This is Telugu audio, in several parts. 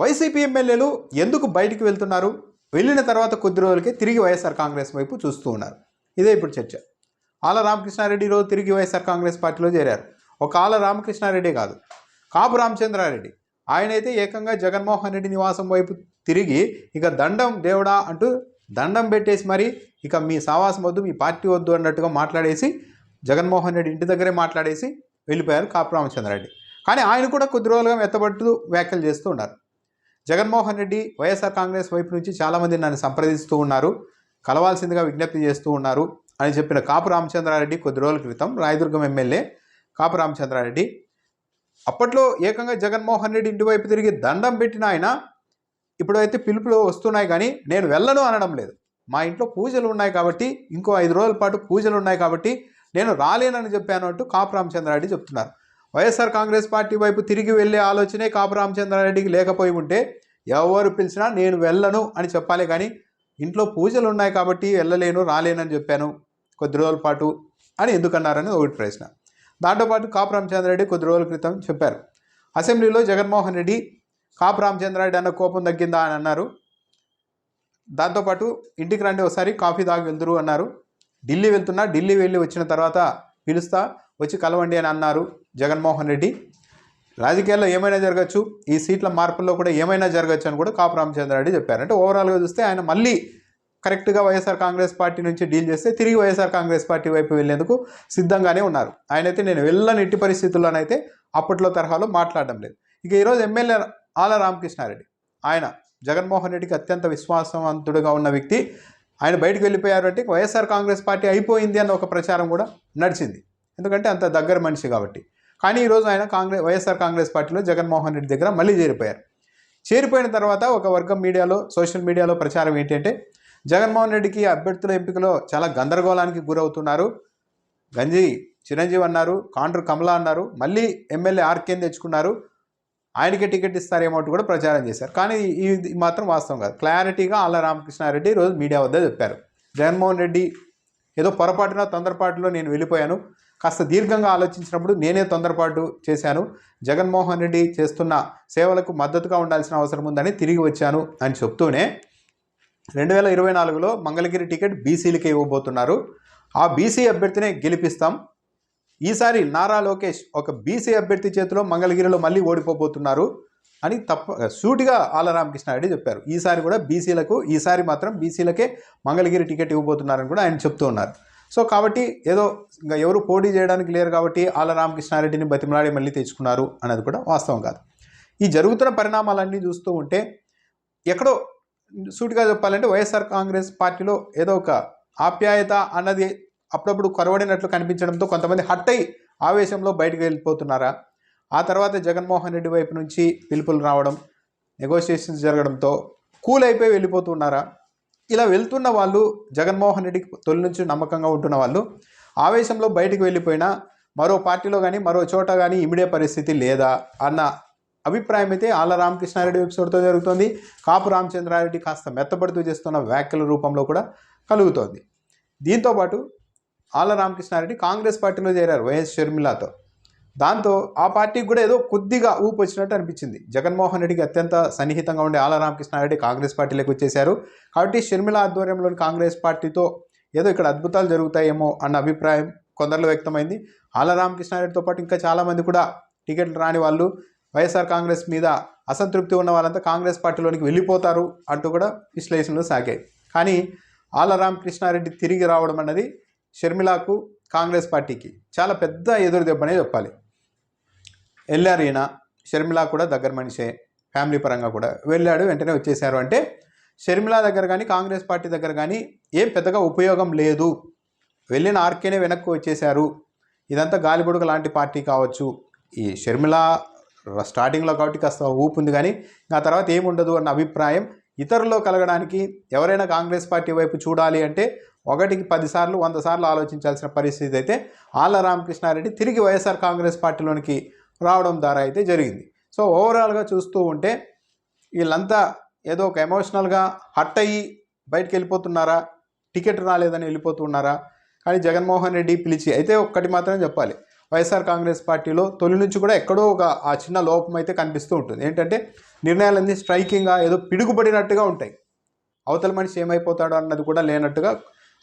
వైసీపీ ఎమ్మెల్యేలు ఎందుకు బయటికి వెళ్తున్నారు? వెళ్ళిన తర్వాత కొద్ది రోజులకే తిరిగి వైఎస్ఆర్ కాంగ్రెస్ వైపు చూస్తూ ఉన్నారు. ఇదే ఇప్పుడు చర్చ. ఆల రామకృష్ణారెడ్డి ఈరోజు తిరిగి వైఎస్ఆర్ కాంగ్రెస్ పార్టీలో చేరారు. ఒక ఆల రామకృష్ణారెడ్డి కాదు కాపు రామచంద్రారెడ్డి. ఆయన అయితే ఏకంగా జగన్మోహన్ రెడ్డి నివాసం వైపు తిరిగి ఇక దండం దేవుడా అంటూ దండం పెట్టేసి మరి ఇక మీ సావాసం వద్దు మీ పార్టీ వద్దు అన్నట్టుగా మాట్లాడేసి జగన్మోహన్ రెడ్డి ఇంటి దగ్గరే మాట్లాడేసి వెళ్ళిపోయారు కాపు రామచంద్రారెడ్డి. కానీ ఆయన కూడా కొద్ది రోజులుగా మెత్తబడుతూ వ్యాఖ్యలు చేస్తూ ఉన్నారు. జగన్మోహన్ రెడ్డి వైఎస్ఆర్ కాంగ్రెస్ వైపు నుంచి చాలామంది నన్ను సంప్రదిస్తూ ఉన్నారు కలవాల్సిందిగా విజ్ఞప్తి చేస్తూ ఉన్నారు అని చెప్పిన కాపు రామచంద్రారెడ్డి కొద్ది రోజుల క్రితం రాయదుర్గం ఎమ్మెల్యే కాపు రామచంద్రారెడ్డి. అప్పట్లో ఏకంగా జగన్మోహన్ రెడ్డి ఇంటి వైపు తిరిగి దండం పెట్టిన ఆయన ఇప్పుడైతే పిలుపులు వస్తున్నాయి కానీ నేను వెళ్ళను అనడం లేదు. మా ఇంట్లో పూజలు ఉన్నాయి కాబట్టి ఇంకో ఐదు రోజుల పాటు పూజలు ఉన్నాయి కాబట్టి నేను రాలేనని చెప్పాను అంటూ కాపు రామచంద్రారెడ్డి చెప్తున్నారు. వైఎస్ఆర్ కాంగ్రెస్ పార్టీ వైపు తిరిగి వెళ్ళే ఆలోచనే కాపు రామచంద్రారెడ్డికి లేకపోయి ఉంటే ఎవరు పిలిచినా నేను వెళ్ళను అని చెప్పాలి కానీ ఇంట్లో పూజలు ఉన్నాయి కాబట్టి వెళ్ళలేను రాలేనని చెప్పాను కొద్ది రోజుల పాటు అని ఎందుకన్నారని ఒకటి ప్రశ్న. దాంతోపాటు కాపు రామచంద్రారెడ్డి కొద్ది రోజుల క్రితం చెప్పారు. అసెంబ్లీలో జగన్మోహన్ రెడ్డి కాపు రామచంద్రారెడ్డి అన్న కోపం తగ్గిందా అని అన్నారు. దాంతోపాటు ఇంటికి రండి ఒకసారి కాఫీ తాగి వెళ్తురు అన్నారు. ఢిల్లీ వెళ్తున్నా ఢిల్లీ వెళ్ళి వచ్చిన తర్వాత పిలుస్తా వచ్చి కలవండి అని అన్నారు జగన్మోహన్ రెడ్డి. రాజకీయాల్లో ఏమైనా జరగచ్చు ఈ సీట్ల మార్పుల్లో కూడా ఏమైనా జరగచ్చు అని కూడా కాపు రామచంద్రారెడ్డి చెప్పారు. అంటే ఓవరాల్గా చూస్తే ఆయన మళ్ళీ కరెక్ట్గా వైఎస్ఆర్ కాంగ్రెస్ పార్టీ నుంచి డీల్ చేస్తే తిరిగి వైఎస్ఆర్ కాంగ్రెస్ పార్టీ వైపు వెళ్ళేందుకు సిద్ధంగానే ఉన్నారు. ఆయనైతే నేను వెళ్ళని ఎట్టి పరిస్థితుల్లోనైతే అప్పట్లో తరహాలో మాట్లాడడం లేదు. ఇక ఈరోజు ఎమ్మెల్యే ఆల రామకృష్ణారెడ్డి ఆయన జగన్మోహన్ రెడ్డికి అత్యంత విశ్వాసవంతుడుగా ఉన్న వ్యక్తి. ఆయన బయటకు వెళ్ళిపోయారు అంటే వైఎస్ఆర్ కాంగ్రెస్ పార్టీ అయిపోయింది అన్న ఒక ప్రచారం కూడా నడిచింది. ఎందుకంటే అంత దగ్గర మనిషి కాబట్టి. కానీ ఈరోజు ఆయన కాంగ్రెస్ వైఎస్ఆర్ కాంగ్రెస్ పార్టీలో జగన్మోహన్ రెడ్డి దగ్గర మళ్ళీ చేరిపోయారు. చేరిపోయిన తర్వాత ఒక వర్గం మీడియాలో సోషల్ మీడియాలో ప్రచారం ఏంటంటే జగన్మోహన్ రెడ్డికి అభ్యర్థుల ఎంపికలో చాలా గందరగోళానికి గురవుతున్నారు. గంజి చిరంజీవి అన్నారు కాండ్రు కమలా అన్నారు మళ్ళీ ఎమ్మెల్యే ఆర్కేని తెచ్చుకున్నారు. ఆయనకే టికెట్ ఇస్తారేమో కూడా ప్రచారం చేశారు. కానీ ఇది మాత్రం వాస్తవం కాదు. క్లారిటీగా ఆళ్ళ రామకృష్ణారెడ్డి రోజు మీడియా వద్ద చెప్పారు. జగన్మోహన్ రెడ్డి ఏదో పొరపాటున తొందరపాటులో నేను వెళ్ళిపోయాను. కాస్త దీర్ఘంగా ఆలోచించినప్పుడు నేనే తొందరపాటు చేశాను. జగన్మోహన్ రెడ్డి చేస్తున్న సేవలకు మద్దతుగా ఉండాల్సిన అవసరం ఉందని తిరిగి వచ్చాను అని చెప్తూనే రెండు వేల ఇరవై నాలుగులో మంగళగిరి టికెట్ బీసీలకే ఇవ్వబోతున్నారు. ఆ బీసీ అభ్యర్థినే గెలిపిస్తాం. ఈసారి నారా లోకేష్ ఒక బీసీ అభ్యర్థి చేతిలో మంగళగిరిలో మళ్ళీ ఓడిపోబోతున్నారు అని తప్ప సూటిగా ఆల రామకృష్ణారెడ్డి చెప్పారు. ఈసారి కూడా బీసీలకు ఈసారి మాత్రం బీసీలకే మంగళగిరి టికెట్ ఇవ్వబోతున్నారని కూడా ఆయన చెప్తూ ఉన్నారు. సో కాబట్టి ఏదో ఇంకా ఎవరు పోటీ చేయడానికి లేరు కాబట్టి ఆల రామకృష్ణారెడ్డిని బతిమలాడి మళ్ళీ తెచ్చుకున్నారు అన్నది కూడా వాస్తవం కాదు. ఈ జరుగుతున్న పరిణామాలన్నీ చూస్తూ ఉంటే ఎక్కడో సూటిగా చెప్పాలంటే వైఎస్ఆర్ కాంగ్రెస్ పార్టీలో ఏదో ఒక ఆప్యాయత అన్నది అప్పుడప్పుడు కొరవడినట్లు కనిపించడంతో కొంతమంది హట్ ఆవేశంలో బయటకు వెళ్ళిపోతున్నారా? ఆ తర్వాత జగన్మోహన్ రెడ్డి వైపు నుంచి పిలుపులు రావడం నెగోషియేషన్స్ జరగడంతో కూల్ అయిపోయి వెళ్ళిపోతున్నారా ఇలా వెళ్తున్న వాళ్ళు జగన్మోహన్ రెడ్డికి తొలి నుంచి నమ్మకంగా ఉంటున్న వాళ్ళు ఆవేశంలో బయటికి వెళ్ళిపోయినా మరో పార్టీలో కానీ మరో చోట కానీ ఇమిడే పరిస్థితి లేదా అన్న అభిప్రాయం అయితే ఆళ్ళ రామకృష్ణారెడ్డి వెబ్సైట్తో జరుగుతోంది. కాపు రామచంద్రారెడ్డి కాస్త మెత్తపడుతూ చేస్తున్న వ్యాఖ్యల రూపంలో కూడా కలుగుతోంది. దీంతోపాటు ఆళ్ళ రామకృష్ణారెడ్డి కాంగ్రెస్ పార్టీలో చేరారు వైఎస్ షర్మిలాతో. దాంతో ఆ పార్టీకి కూడా ఏదో కొద్దిగా ఊపు వచ్చినట్టు అనిపించింది. జగన్మోహన్ రెడ్డికి అత్యంత సన్నిహితంగా ఉండే ఆల రామకృష్ణారెడ్డి కాంగ్రెస్ పార్టీలోకి వచ్చేశారు. కాబట్టి షర్మిల ఆధ్వర్యంలోని కాంగ్రెస్ పార్టీతో ఏదో ఇక్కడ అద్భుతాలు జరుగుతాయేమో అన్న అభిప్రాయం కొందరిలో వ్యక్తమైంది. ఆల రామకృష్ణారెడ్డితో పాటు ఇంకా చాలామంది కూడా టికెట్లు రాని వాళ్ళు వైఎస్ఆర్ కాంగ్రెస్ మీద అసంతృప్తి ఉన్న వాళ్ళంతా కాంగ్రెస్ పార్టీలోనికి వెళ్ళిపోతారు అంటూ కూడా విశ్లేషణలు సాగాయి. కానీ ఆల రామకృష్ణారెడ్డి తిరిగి రావడం అన్నది షర్మిలాకు కాంగ్రెస్ పార్టీకి చాలా పెద్ద ఎదురు దెబ్బనే చెప్పాలి. వెళ్ళారు ఈయన షర్మిల కూడా దగ్గర మనిషే ఫ్యామిలీ పరంగా కూడా. వెళ్ళాడు వెంటనే వచ్చేసారు. అంటే షర్మిల దగ్గర కానీ కాంగ్రెస్ పార్టీ దగ్గర కానీ ఏం పెద్దగా ఉపయోగం లేదు. వెళ్ళిన ఆర్కేనే వెనక్కి వచ్చేశారు ఇదంతా గాలిబుడుగ లాంటి పార్టీ కావచ్చు. ఈ షర్మిల స్టార్టింగ్లో కాబట్టి కాస్త ఊపు ఉంది కానీ ఆ తర్వాత ఏముండదు అన్న అభిప్రాయం ఇతరుల్లో కలగడానికి ఎవరైనా కాంగ్రెస్ పార్టీ వైపు చూడాలి అంటే ఒకటికి పదిసార్లు వంద సార్లు ఆలోచించాల్సిన పరిస్థితి అయితే ఆళ్ళ రామకృష్ణారెడ్డి తిరిగి వైఎస్ఆర్ కాంగ్రెస్ పార్టీలోనికి రావడం ద్వారా అయితే జరిగింది. సో ఓవరాల్గా చూస్తూ ఉంటే వీళ్ళంతా ఏదో ఒక ఎమోషనల్గా హట్ అయ్యి బయటకు వెళ్ళిపోతున్నారా? టికెట్ రాలేదని వెళ్ళిపోతున్నారా? కానీ జగన్మోహన్ రెడ్డి పిలిచి అయితే ఒక్కటి మాత్రం చెప్పాలి. వైఎస్ఆర్ కాంగ్రెస్ పార్టీలో తొలి నుంచి కూడా ఎక్కడో ఒక ఆ చిన్న లోపం అయితే కనిపిస్తూ ఉంటుంది. ఏంటంటే నిర్ణయాలన్నీ స్ట్రైకింగ్గా ఏదో పిడుగుపడినట్టుగా ఉంటాయి. అవతల మనిషి ఏమైపోతాడో అన్నది కూడా లేనట్టుగా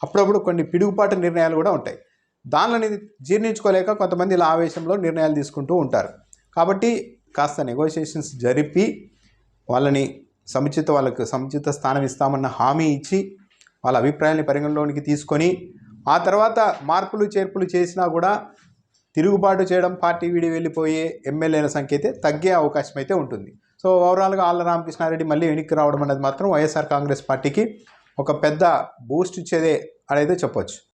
అప్పుడప్పుడు కొన్ని పిడుగుపాటు నిర్ణయాలు కూడా ఉంటాయి. దానిని జీర్ణించుకోలేక కొంతమంది ఇలా ఆవేశంలో నిర్ణయాలు తీసుకుంటూ ఉంటారు. కాబట్టి కాస్త నెగోషియేషన్స్ జరిపి వాళ్ళని సముచిత వాళ్ళకు సముచిత స్థానం ఇస్తామన్న హామీ ఇచ్చి వాళ్ళ అభిప్రాయాన్ని పరిగణలోనికి తీసుకొని ఆ తర్వాత మార్పులు చేర్పులు చేసినా కూడా తిరుగుబాటు చేయడం పార్టీ వీడి వెళ్ళిపోయే ఎమ్మెల్యేల సంఖ్య అయితే తగ్గే అవకాశం అయితే ఉంటుంది. సో ఓవరాల్గా ఆళ్ళ రామకృష్ణారెడ్డి మళ్ళీ వెనక్కి రావడం అనేది మాత్రం వైఎస్ఆర్ కాంగ్రెస్ పార్టీకి ఒక పెద్ద బూస్ట్ ఇచ్చేదే అనేది చెప్పొచ్చు.